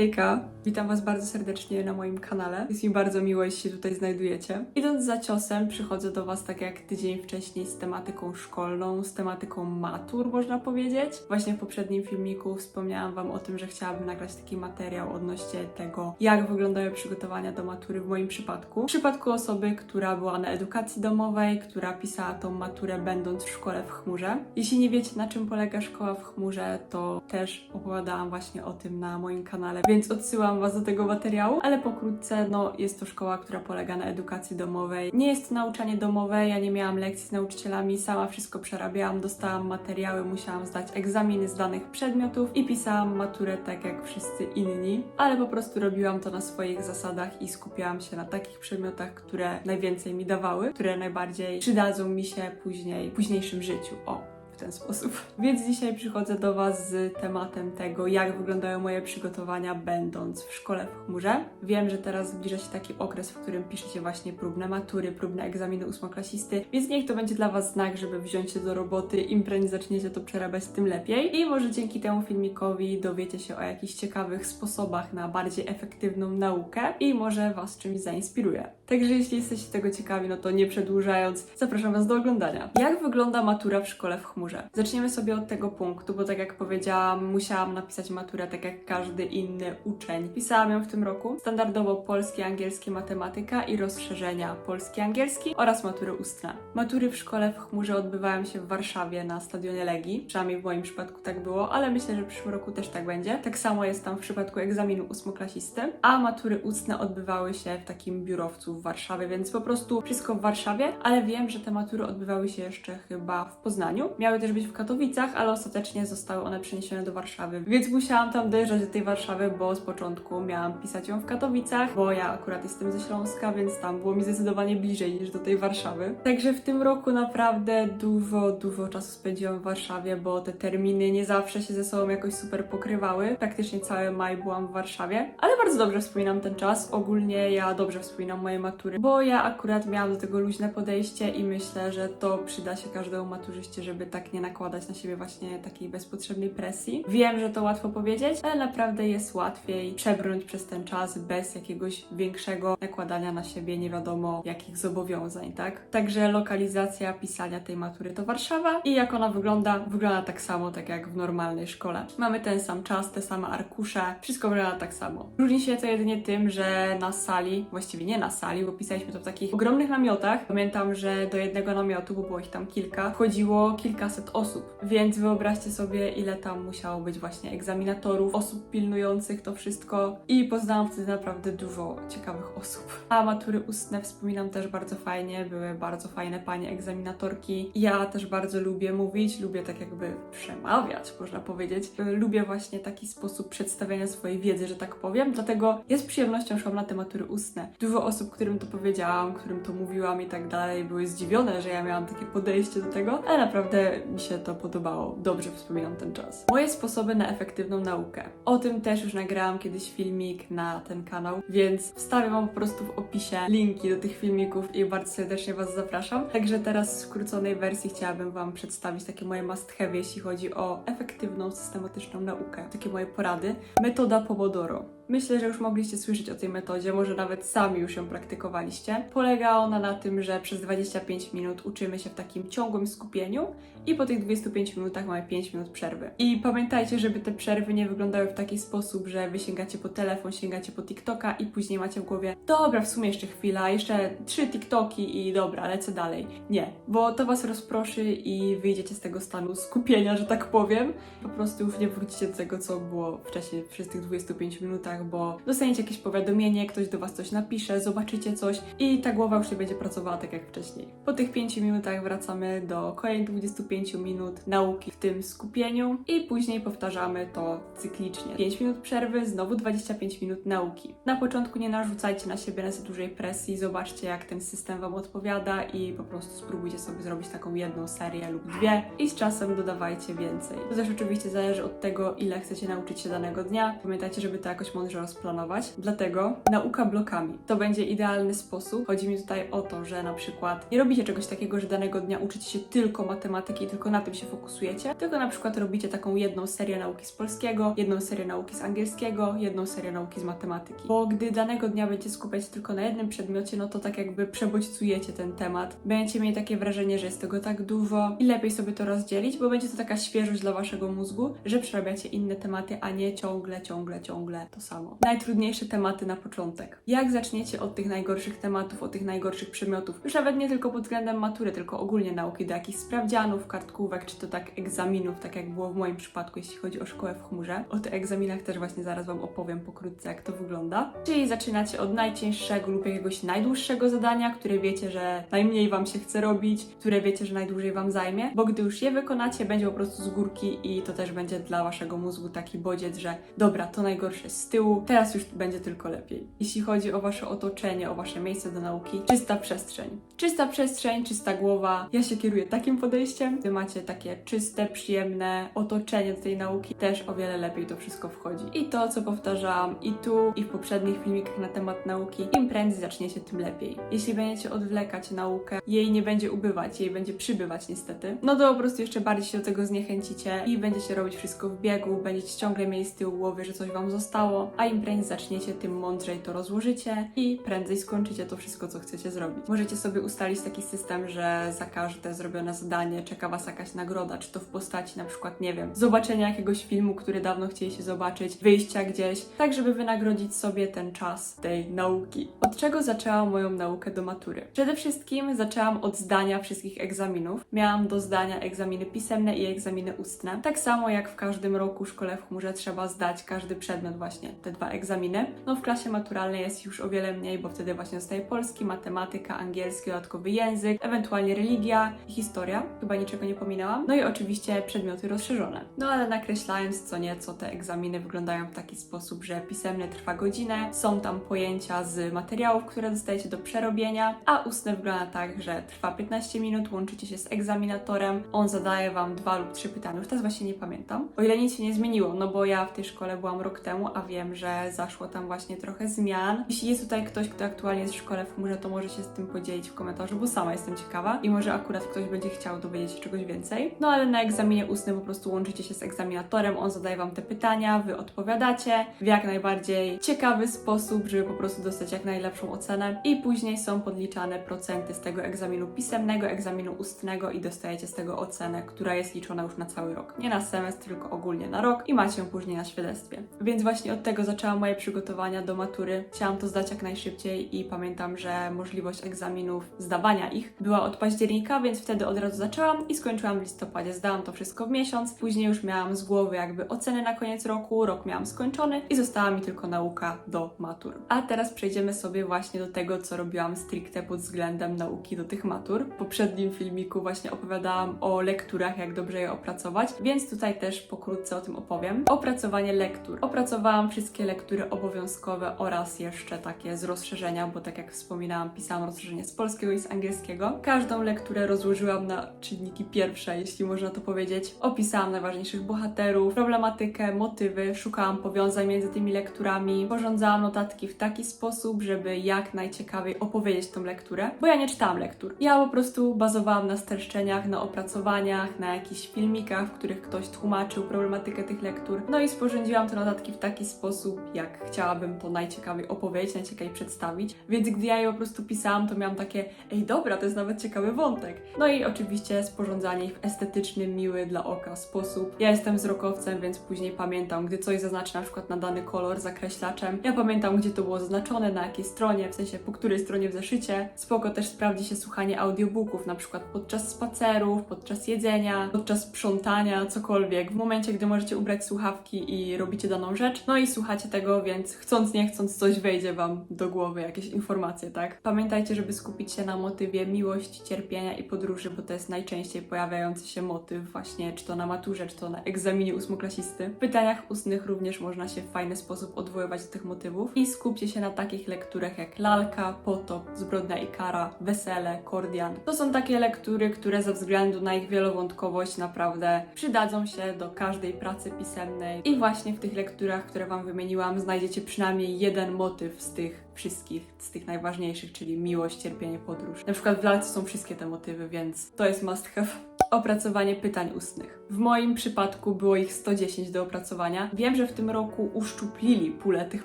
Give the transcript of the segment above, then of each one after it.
Hejka, witam Was bardzo serdecznie na moim kanale. Jest mi bardzo miło, jeśli się tutaj znajdujecie. Idąc za ciosem, przychodzę do Was tak jak tydzień wcześniej z tematyką szkolną, z tematyką matur, można powiedzieć. Właśnie w poprzednim filmiku wspomniałam Wam o tym, że chciałabym nagrać taki materiał odnośnie tego, jak wyglądają przygotowania do matury w moim przypadku. W przypadku osoby, która była na edukacji domowej, która pisała tą maturę będąc w szkole w chmurze. Jeśli nie wiecie, na czym polega szkoła w chmurze, to też opowiadałam właśnie o tym na moim kanale, więc odsyłam Was do tego materiału, ale pokrótce, no jest to szkoła, która polega na edukacji domowej. Nie jest to nauczanie domowe, ja nie miałam lekcji z nauczycielami, sama wszystko przerabiałam, dostałam materiały, musiałam zdać egzaminy z danych przedmiotów i pisałam maturę tak jak wszyscy inni, ale po prostu robiłam to na swoich zasadach i skupiałam się na takich przedmiotach, które najwięcej mi dawały, które najbardziej przydadzą mi się później, w późniejszym życiu. O, ten sposób. Więc dzisiaj przychodzę do Was z tematem tego, jak wyglądają moje przygotowania będąc w szkole w chmurze. Wiem, że teraz zbliża się taki okres, w którym piszecie właśnie próbne matury, próbne egzaminy ósmoklasisty, więc niech to będzie dla Was znak, żeby wziąć się do roboty. Im prędzej zaczniecie to przerabiać, tym lepiej. I może dzięki temu filmikowi dowiecie się o jakichś ciekawych sposobach na bardziej efektywną naukę i może Was czymś zainspiruje. Także jeśli jesteście tego ciekawi, no to nie przedłużając, zapraszam Was do oglądania. Jak wygląda matura w szkole w chmurze? Zaczniemy sobie od tego punktu, bo tak jak powiedziałam, musiałam napisać maturę tak jak każdy inny uczeń. Pisałam ją w tym roku. Standardowo polski, angielski, matematyka i rozszerzenia polski, angielski oraz matury ustne. Matury w szkole w chmurze odbywają się w Warszawie na stadionie Legii. Przynajmniej w moim przypadku tak było, ale myślę, że w przyszłym roku też tak będzie. Tak samo jest tam w przypadku egzaminu ósmoklasisty, a matury ustne odbywały się w takim biurowcu w Warszawie, więc po prostu wszystko w Warszawie, ale wiem, że te matury odbywały się jeszcze chyba w Poznaniu. Miały też być w Katowicach, ale ostatecznie zostały one przeniesione do Warszawy, więc musiałam tam dojeżdżać do tej Warszawy, bo z początku miałam pisać ją w Katowicach, bo ja akurat jestem ze Śląska, więc tam było mi zdecydowanie bliżej niż do tej Warszawy. Także w tym roku naprawdę dużo, dużo czasu spędziłam w Warszawie, bo te terminy nie zawsze się ze sobą jakoś super pokrywały. Praktycznie cały maj byłam w Warszawie, ale bardzo dobrze wspominam ten czas. Ogólnie ja dobrze wspominam moje matury, bo ja akurat miałam do tego luźne podejście i myślę, że to przyda się każdemu maturzyście, żeby tak nie nakładać na siebie właśnie takiej bezpotrzebnej presji. Wiem, że to łatwo powiedzieć, ale naprawdę jest łatwiej przebrnąć przez ten czas bez jakiegoś większego nakładania na siebie nie wiadomo jakich zobowiązań, tak? Także lokalizacja pisania tej matury to Warszawa i jak ona wygląda, wygląda tak samo, tak jak w normalnej szkole. Mamy ten sam czas, te same arkusze, wszystko wygląda tak samo. Różni się to jedynie tym, że na sali, właściwie nie na sali, bo pisaliśmy to w takich ogromnych namiotach. Pamiętam, że do jednego namiotu, bo było ich tam kilka, wchodziło kilkaset osób, więc wyobraźcie sobie, ile tam musiało być właśnie egzaminatorów, osób pilnujących to wszystko i poznałam wtedy naprawdę dużo ciekawych osób. A matury ustne wspominam też bardzo fajnie, były bardzo fajne panie egzaminatorki. Ja też bardzo lubię mówić, lubię tak jakby przemawiać, można powiedzieć. Lubię właśnie taki sposób przedstawiania swojej wiedzy, że tak powiem, dlatego ja z przyjemnością szłam na te matury ustne. Dużo osób, którym to powiedziałam, którym to mówiłam i tak dalej, były zdziwione, że ja miałam takie podejście do tego, ale naprawdę mi się to podobało. Dobrze wspominam ten czas. Moje sposoby na efektywną naukę. O tym też już nagrałam kiedyś filmik na ten kanał, więc wstawię Wam po prostu w opisie linki do tych filmików i bardzo serdecznie Was zapraszam. Także teraz w skróconej wersji chciałabym Wam przedstawić takie moje must have, jeśli chodzi o efektywną, systematyczną naukę. Takie moje porady. Metoda Pomodoro. Myślę, że już mogliście słyszeć o tej metodzie, może nawet sami już ją praktykowaliście. Polega ona na tym, że przez 25 minut uczymy się w takim ciągłym skupieniu i po tych 25 minutach mamy 5 minut przerwy. I pamiętajcie, żeby te przerwy nie wyglądały w taki sposób, że wy sięgacie po telefon, sięgacie po TikToka i później macie w głowie, dobra, w sumie jeszcze chwila, jeszcze trzy TikToki i dobra, lecę dalej. Nie, bo to was rozproszy i wyjdziecie z tego stanu skupienia, że tak powiem. Po prostu już nie wrócicie do tego, co było wcześniej przez tych 25 minutach, bo dostaniecie jakieś powiadomienie, ktoś do was coś napisze, zobaczycie coś i ta głowa już nie będzie pracowała tak jak wcześniej. Po tych 5 minutach wracamy do kolejnych 25 minut nauki w tym skupieniu i później powtarzamy to cyklicznie. 5 minut przerwy, znowu 25 minut nauki. Na początku nie narzucajcie na siebie na dużej presji, zobaczcie jak ten system wam odpowiada i po prostu spróbujcie sobie zrobić taką jedną serię lub dwie i z czasem dodawajcie więcej. To też oczywiście zależy od tego, ile chcecie nauczyć się danego dnia. Pamiętajcie, żeby to jakoś mądrze rozplanować. Dlatego nauka blokami. To będzie idealny sposób. Chodzi mi tutaj o to, że na przykład nie robicie czegoś takiego, że danego dnia uczycie się tylko matematyki tylko na tym się fokusujecie, tylko na przykład robicie taką jedną serię nauki z polskiego, jedną serię nauki z angielskiego, jedną serię nauki z matematyki. Bo gdy danego dnia będziecie skupiać tylko na jednym przedmiocie, no to tak jakby przebodźcujecie ten temat. Będziecie mieli takie wrażenie, że jest tego tak dużo i lepiej sobie to rozdzielić, bo będzie to taka świeżość dla waszego mózgu, że przerabiacie inne tematy, a nie ciągle, ciągle, ciągle to samo. Najtrudniejsze tematy na początek. Jak zaczniecie od tych najgorszych tematów, od tych najgorszych przedmiotów, już nawet nie tylko pod względem matury, tylko ogólnie nauki, do jakichś sprawdzianów, kartkówek, czy to tak egzaminów, tak jak było w moim przypadku, jeśli chodzi o szkołę w chmurze. O tych egzaminach też właśnie zaraz Wam opowiem pokrótce, jak to wygląda. Czyli zaczynacie od najcięższego lub jakiegoś najdłuższego zadania, które wiecie, że najmniej Wam się chce robić, które wiecie, że najdłużej Wam zajmie, bo gdy już je wykonacie, będzie po prostu z górki i to też będzie dla Waszego mózgu taki bodziec, że dobra, to najgorsze z tyłu, teraz już będzie tylko lepiej. Jeśli chodzi o Wasze otoczenie, o Wasze miejsce do nauki, czysta przestrzeń. Czysta przestrzeń, czysta głowa. Ja się kieruję takim podejściem. Wy macie takie czyste, przyjemne otoczenie do tej nauki, też o wiele lepiej to wszystko wchodzi. I to, co powtarzałam i tu, i w poprzednich filmikach na temat nauki, im prędzej zaczniecie, tym lepiej. Jeśli będziecie odwlekać naukę, jej nie będzie ubywać, jej będzie przybywać niestety, no to po prostu jeszcze bardziej się do tego zniechęcicie i będziecie robić wszystko w biegu, będziecie ciągle mieli z tyłu głowy, że coś wam zostało, a im prędzej zaczniecie, tym mądrzej to rozłożycie i prędzej skończycie to wszystko, co chcecie zrobić. Możecie sobie ustalić taki system, że za każde zrobione zadanie czeka was jakaś nagroda, czy to w postaci na przykład, nie wiem, zobaczenia jakiegoś filmu, który dawno chcieliście zobaczyć, wyjścia gdzieś, tak żeby wynagrodzić sobie ten czas tej nauki. Od czego zaczęłam moją naukę do matury? Przede wszystkim zaczęłam od zdania wszystkich egzaminów. Miałam do zdania egzaminy pisemne i egzaminy ustne. Tak samo jak w każdym roku szkole w chmurze trzeba zdać każdy przedmiot właśnie, te dwa egzaminy. No w klasie maturalnej jest już o wiele mniej, bo wtedy właśnie zostaje polski, matematyka, angielski, dodatkowy język, ewentualnie religia i historia. Chyba niczego nie pominęłam. No i oczywiście przedmioty rozszerzone. No ale nakreślając co nieco, te egzaminy wyglądają w taki sposób, że pisemny trwa godzinę, są tam pojęcia z materiałów, które dostajecie do przerobienia, a ustne wygląda tak, że trwa 15 minut, łączycie się z egzaminatorem, on zadaje wam dwa lub trzy pytania. Już teraz właśnie nie pamiętam. O ile nic się nie zmieniło, no bo ja w tej szkole byłam rok temu, a wiem, że zaszło tam właśnie trochę zmian. Jeśli jest tutaj ktoś, kto aktualnie jest w szkole w chmurze, to może się z tym podzielić w komentarzu, bo sama jestem ciekawa i może akurat ktoś będzie chciał dowiedzieć się czegoś więcej. No ale na egzaminie ustnym po prostu łączycie się z egzaminatorem, on zadaje wam te pytania, wy odpowiadacie w jak najbardziej ciekawy sposób, żeby po prostu dostać jak najlepszą ocenę i później są podliczane procenty z tego egzaminu pisemnego, egzaminu ustnego i dostajecie z tego ocenę, która jest liczona już na cały rok. Nie na semestr, tylko ogólnie na rok i macie ją później na świadectwie. Więc właśnie od tego zaczęłam moje przygotowania do matury. Chciałam to zdać jak najszybciej i pamiętam, że możliwość egzaminów, zdawania ich była od października, więc wtedy od razu zaczęłam i skończyłam w listopadzie. Zdałam to wszystko w miesiąc. Później już miałam z głowy jakby oceny na koniec roku, rok miałam skończony i została mi tylko nauka do matur. A teraz przejdziemy sobie właśnie do tego, co robiłam stricte pod względem nauki do tych matur. W poprzednim filmiku właśnie opowiadałam o lekturach, jak dobrze je opracować, więc tutaj też pokrótce o tym opowiem. Opracowanie lektur. Opracowałam wszystkie lektury obowiązkowe oraz jeszcze takie z rozszerzenia, bo tak jak wspominałam, pisałam rozszerzenie z polskiego i z angielskiego. Każdą lekturę rozłożyłam na czynniki pierwsze, jeśli można to powiedzieć. Opisałam najważniejszych bohaterów, problematykę, motywy, szukałam powiązań między tymi lekturami, porządzałam notatki w taki sposób, żeby jak najciekawiej opowiedzieć tą lekturę, bo ja nie czytałam lektur. Ja po prostu bazowałam na streszczeniach, na opracowaniach, na jakichś filmikach, w których ktoś tłumaczył problematykę tych lektur. No i sporządziłam te notatki w taki sposób, jak chciałabym to najciekawiej opowiedzieć, najciekawiej przedstawić. Więc gdy ja je po prostu pisałam, to miałam takie, ej dobra, to jest nawet ciekawy wątek. No i oczywiście sporządzanie ich w estetyczny, miły dla oka sposób. Ja jestem wzrokowcem, więc później pamiętam, gdy coś zaznaczę na przykład na dany kolor zakreślaczem. Ja pamiętam, gdzie to było zaznaczone, na jakiej stronie, w sensie po której stronie w zeszycie. Spoko też sprawdzi się słuchanie audiobooków, na przykład podczas spacerów, podczas jedzenia, podczas sprzątania, cokolwiek. W momencie, gdy możecie ubrać słuchawki i robicie daną rzecz, no i słuchacie tego, więc chcąc, nie chcąc, coś wejdzie Wam do głowy, jakieś informacje, tak? Pamiętajcie, żeby skupić się na motywie miłości, cierpienia i podróży, bo to jest najczęściej pojawiający się motyw właśnie, czy to na maturze, czy to na egzaminie ósmoklasisty. W pytaniach ustnych również można się w fajny sposób odwoływać do tych motywów i skupcie się na takich lekturach jak Lalka, Potop, Zbrodnia i Kara, Wesele, Kordian. To są takie lektury, które ze względu na ich wielowątkowość naprawdę przydadzą się do każdej pracy pisemnej i właśnie w tych lekturach, które Wam wymieniłam, znajdziecie przynajmniej jeden motyw z tych wszystkich, z tych najważniejszych, czyli miłość, cierpienie, podróż. Na przykład w lalce są wszystkie te motywy, więc to jest must have. Opracowanie pytań ustnych. W moim przypadku było ich 110 do opracowania. Wiem, że w tym roku uszczuplili pulę tych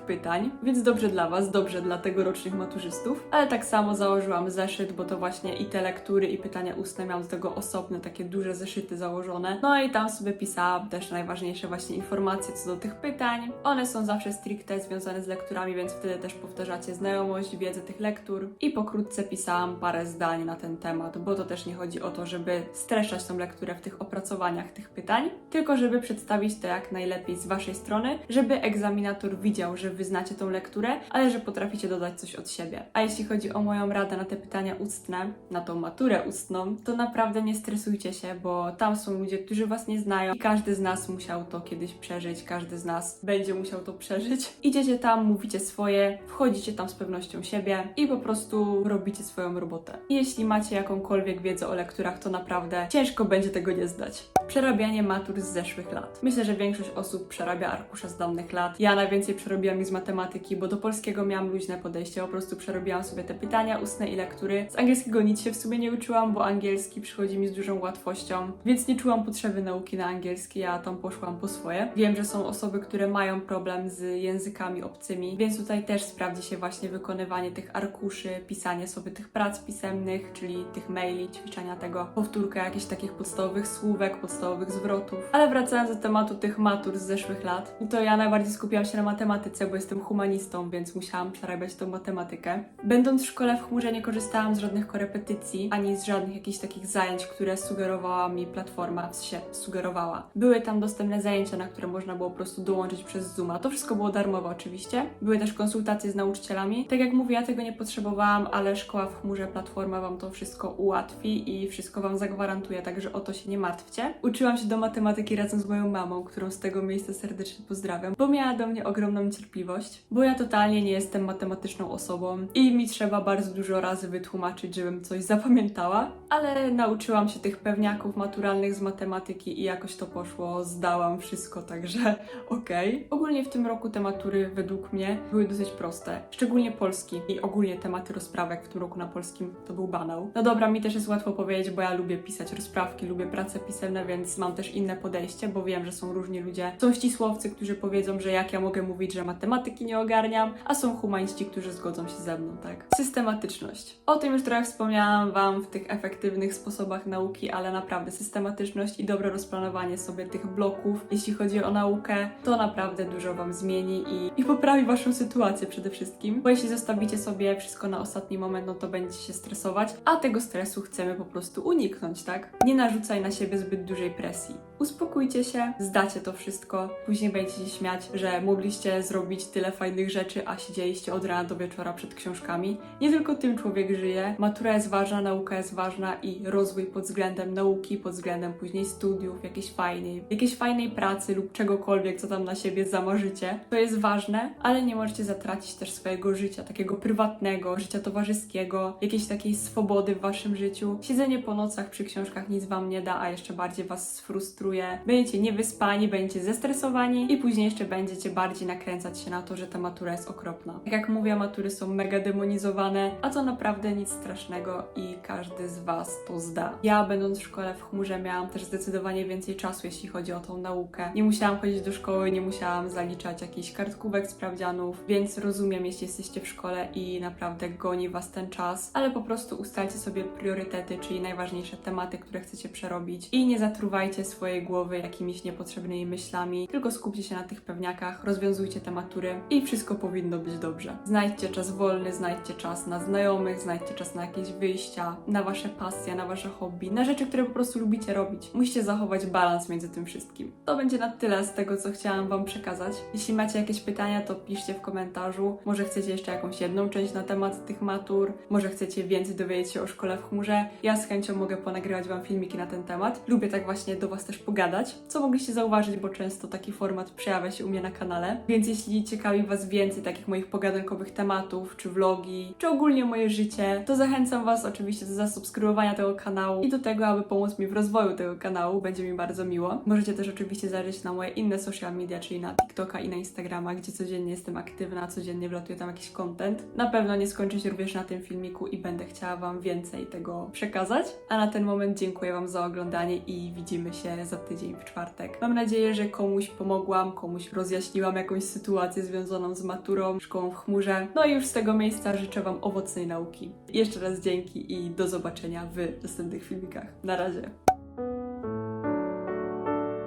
pytań, więc dobrze dla Was, dobrze dla tegorocznych maturzystów. Ale tak samo założyłam zeszyt, bo to właśnie i te lektury, i pytania ustne miałam do tego osobne, takie duże zeszyty założone. No i tam sobie pisałam też najważniejsze właśnie informacje co do tych pytań. One są zawsze stricte związane z lekturami, więc wtedy też powtarzacie znajomość, wiedzę tych lektur. I pokrótce pisałam parę zdań na ten temat, bo to też nie chodzi o to, żeby streszczać tą lekturę w tych opracowaniach tych pytań, tylko żeby przedstawić to jak najlepiej z Waszej strony, żeby egzaminator widział, że Wy znacie tą lekturę, ale że potraficie dodać coś od siebie. A jeśli chodzi o moją radę na te pytania ustne, na tą maturę ustną, to naprawdę nie stresujcie się, bo tam są ludzie, którzy Was nie znają i każdy z nas musiał to kiedyś przeżyć, każdy z nas będzie musiał to przeżyć. Idziecie tam, mówicie swoje, wchodzicie tam z pewnością siebie i po prostu robicie swoją robotę. Jeśli macie jakąkolwiek wiedzę o lekturach, to naprawdę ciężko będzie tego nie zdać. Przerabianie matur z zeszłych lat. Myślę, że większość osób przerabia arkusze z dawnych lat. Ja najwięcej przerobiłam ich z matematyki, bo do polskiego miałam luźne podejście, po prostu przerobiłam sobie te pytania ustne i lektury. Z angielskiego nic się w sumie nie uczyłam, bo angielski przychodzi mi z dużą łatwością, więc nie czułam potrzeby nauki na angielski, ja tam poszłam po swoje. Wiem, że są osoby, które mają problem z językami obcymi, więc tutaj też sprawdzi się właśnie wykonywanie tych arkuszy, pisanie sobie tych prac pisemnych, czyli tych maili, ćwiczenia tego, powtórka jakichś takich podstawowych słówek, podstawowych zwrotów. Ale wracając do tematu tych matur z zeszłych lat, no to ja najbardziej skupiałam się na matematyce, bo jestem humanistą, więc musiałam przerabiać tą matematykę. Będąc w szkole w chmurze nie korzystałam z żadnych korepetycji, ani z żadnych jakichś takich zajęć, które sugerowała mi platforma, w sugerowała. Były tam dostępne zajęcia, na które można było po prostu dołączyć przez Zooma. To wszystko było darmowe oczywiście. Były też konsultacje z nauczycielami. Tak jak mówię, ja tego nie potrzebowałam, ale szkoła w chmurze, platforma wam to wszystko ułatwi i wszystko wam zagwarantuje, także o to się nie martwcie. Uczyłam się do matematyki razem z moją mamą, którą z tego miejsca serdecznie pozdrawiam, bo miała do mnie ogromną cierpliwość, bo ja totalnie nie jestem matematyczną osobą i mi trzeba bardzo dużo razy wytłumaczyć, żebym coś zapamiętała, ale nauczyłam się tych pewniaków maturalnych z matematyki i jakoś to poszło, zdałam wszystko, także okej. Ogólnie w tym roku te matury według mnie były dosyć proste, szczególnie polski i ogólnie tematy rozprawek w tym roku na polskim to był banał. No dobra, mi też jest łatwo powiedzieć, bo ja lubię pisać rozprawki, lubię prace pisemne, więc mam też inne podejście, bo wiem, że są różni ludzie. Są ścisłowcy, którzy powiedzą, że jak ja mogę mówić, że matematyki nie ogarniam, a są humaniści, którzy zgodzą się ze mną, tak? Systematyczność. O tym już trochę wspomniałam Wam w tych efektywnych sposobach nauki, ale naprawdę systematyczność i dobre rozplanowanie sobie tych bloków, jeśli chodzi o naukę, to naprawdę dużo Wam zmieni i, i poprawi Waszą sytuację przede wszystkim. Bo jeśli zostawicie sobie wszystko na ostatni moment, no to będziecie się stresować, a tego stresu chcemy po prostu uniknąć, tak? Nie narzucaj na siebie zbyt dużej presji. Uspokójcie się, zdacie to wszystko, później będziecie się śmiać, że mogliście zrobić tyle fajnych rzeczy, a siedzieliście od rana do wieczora przed książkami. Nie tylko tym człowiek żyje. Matura jest ważna, nauka jest ważna i rozwój pod względem nauki, pod względem później studiów, jakiejś fajnej, jakiejś fajnej pracy lub czegokolwiek, co tam na siebie zamarzycie. To jest ważne, ale nie możecie zatracić też swojego życia, takiego prywatnego, życia towarzyskiego, jakiejś takiej swobody w waszym życiu. Siedzenie po nocach przy książkach nic wam nie da, a jeszcze bardziej was sfrustruje. Będziecie niewyspani, będziecie zestresowani i później jeszcze będziecie bardziej nakręcać się na to, że ta matura jest okropna. Tak jak mówię, matury są mega demonizowane, a to naprawdę nic strasznego i każdy z was to zda. Ja będąc w szkole w chmurze miałam też zdecydowanie więcej czasu, jeśli chodzi o tą naukę. Nie musiałam chodzić do szkoły, nie musiałam zaliczać jakichś kartkówek, sprawdzianów, więc rozumiem, jeśli jesteście w szkole i naprawdę goni was ten czas, ale po prostu ustalcie sobie priorytety, czyli najważniejsze tematy, które chcecie przerobić i nie zatruwajcie swojej głowy jakimiś niepotrzebnymi myślami, tylko skupcie się na tych pewniakach, rozwiązujcie te matury i wszystko powinno być dobrze. Znajdźcie czas wolny, znajdźcie czas na znajomych, znajdźcie czas na jakieś wyjścia, na wasze pasje, na wasze hobby, na rzeczy, które po prostu lubicie robić. Musicie zachować balans między tym wszystkim. To będzie na tyle z tego, co chciałam wam przekazać. Jeśli macie jakieś pytania, to piszcie w komentarzu. Może chcecie jeszcze jakąś jedną część na temat tych matur, może chcecie więcej dowiedzieć się o szkole w chmurze. Ja z chęcią mogę ponagrywać wam filmiki na ten temat. Lubię tak właśnie do was też pogadać, co mogliście zauważyć, bo często taki format przejawia się u mnie na kanale. Więc jeśli ciekawi Was więcej takich moich pogadankowych tematów, czy vlogi, czy ogólnie moje życie, to zachęcam Was oczywiście do zasubskrybowania tego kanału i do tego, aby pomóc mi w rozwoju tego kanału. Będzie mi bardzo miło. Możecie też oczywiście zajrzeć na moje inne social media, czyli na TikToka i na Instagrama, gdzie codziennie jestem aktywna, codziennie wlatuje tam jakiś content. Na pewno nie skończy się również na tym filmiku i będę chciała Wam więcej tego przekazać. A na ten moment dziękuję Wam za oglądanie i widzimy się za tydzień w czwartek. Mam nadzieję, że komuś pomogłam, komuś rozjaśniłam jakąś sytuację związaną z maturą, szkołą w chmurze. No i już z tego miejsca życzę Wam owocnej nauki. Jeszcze raz dzięki i do zobaczenia w następnych filmikach. Na razie.